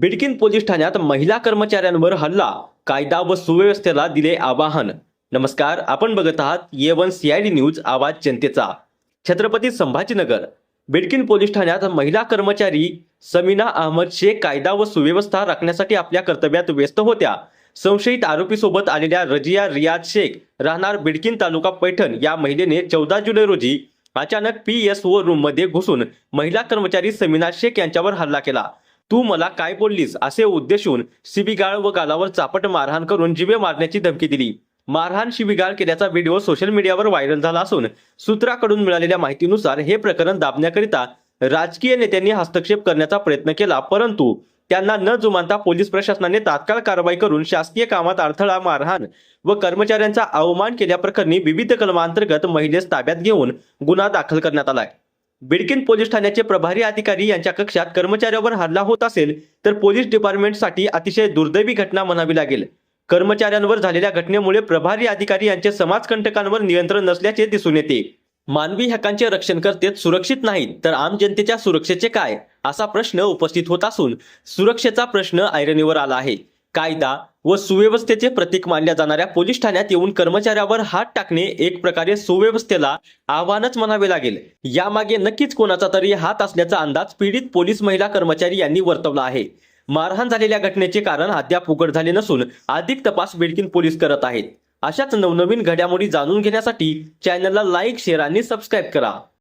Bidkin police ठाण्यात महिला कर्मचाऱ्यांवर हल्ला कायदा व सुव्यवस्थेला दिले आवाहन. नमस्कार आपण बघत आहात ये वन सीआयडी न्यूज आवाज जनतेचा. छत्रपती संभाजीनगर बिडकीन पोलीस ठाण्यात महिला कर्मचारी समीना अहमद शेख कायदा व सुव्यवस्था राखण्यासाठी आपल्या कर्तव्यात व्यस्त होत्या. संशयित आरोपीसोबत आलेल्या रजिया रियाज शेख राहणार बिडकीन तालुका पैठण या महिलेने चौदा जुलै रोजी अचानक पी एस ओ रूममध्ये घुसून महिला कर्मचारी समीना शेख यांच्यावर हल्ला केला. तू मला काय बोललीस? असे उद्देशून शिबिगाळ व गालावर चापट मारहाण करून जिवे मारण्याची धमकी दिली. मारहाण शिबिगाळ केल्याचा व्हिडिओ सोशल मीडियावर व्हायरल झाला असून सूत्राकडून मिळालेल्या माहितीनुसार हे प्रकरण दाबण्याकरिता राजकीय नेत्यांनी हस्तक्षेप करण्याचा प्रयत्न केला परंतु त्यांना न जुमानता पोलीस प्रशासनाने तात्काळ कारवाई करून शासकीय कामात अडथळा मारहाण व कर्मचाऱ्यांचा अवमान केल्याप्रकरणी विविध कलमांतर्गत महिलेस ताब्यात घेऊन गुन्हा दाखल करण्यात आलाय. बिडकीन पोलीस ठाण्याचे प्रभारी अधिकारी यांच्या कक्षात कर्मचाऱ्यावर हल्ला होत असेल तर पोलीस डिपार्टमेंटसाठी अतिशय दुर्दैवी घटना म्हणावी लागेल. कर्मचाऱ्यांवर झालेल्या घटनेमुळे प्रभारी अधिकारी यांचे समाजकंटकांवर नियंत्रण नसल्याचे दिसून येते. मानवी हक्कांचे रक्षण करतेच सुरक्षित नाहीत तर आम जनतेच्या सुरक्षेचे काय? असा प्रश्न उपस्थित होत असून सुरक्षेचा प्रश्न ऐरणीवर आला आहे. कायदा व सुव्यवस्थेचे प्रतीक मानल्या जाणाऱ्या पोलीस ठाण्यात येऊन कर्मचाऱ्यावर हात टाकणे एक प्रकारे सुव्यवस्थेला आव्हानच म्हणावे लागेल. यामागे नक्कीच कोणाचा तरी हात असल्याचा अंदाज पीडित पोलीस महिला कर्मचारी यांनी वर्तवला आहे. मारहाण झालेल्या घटनेचे कारण अद्याप उघड झाले नसून अधिक तपास बिडकीन पोलीस करत आहेत. अशाच नवनवीन घडामोडी जाणून घेण्यासाठी चॅनलला लाईक शेअर आणि सबस्क्राईब करा.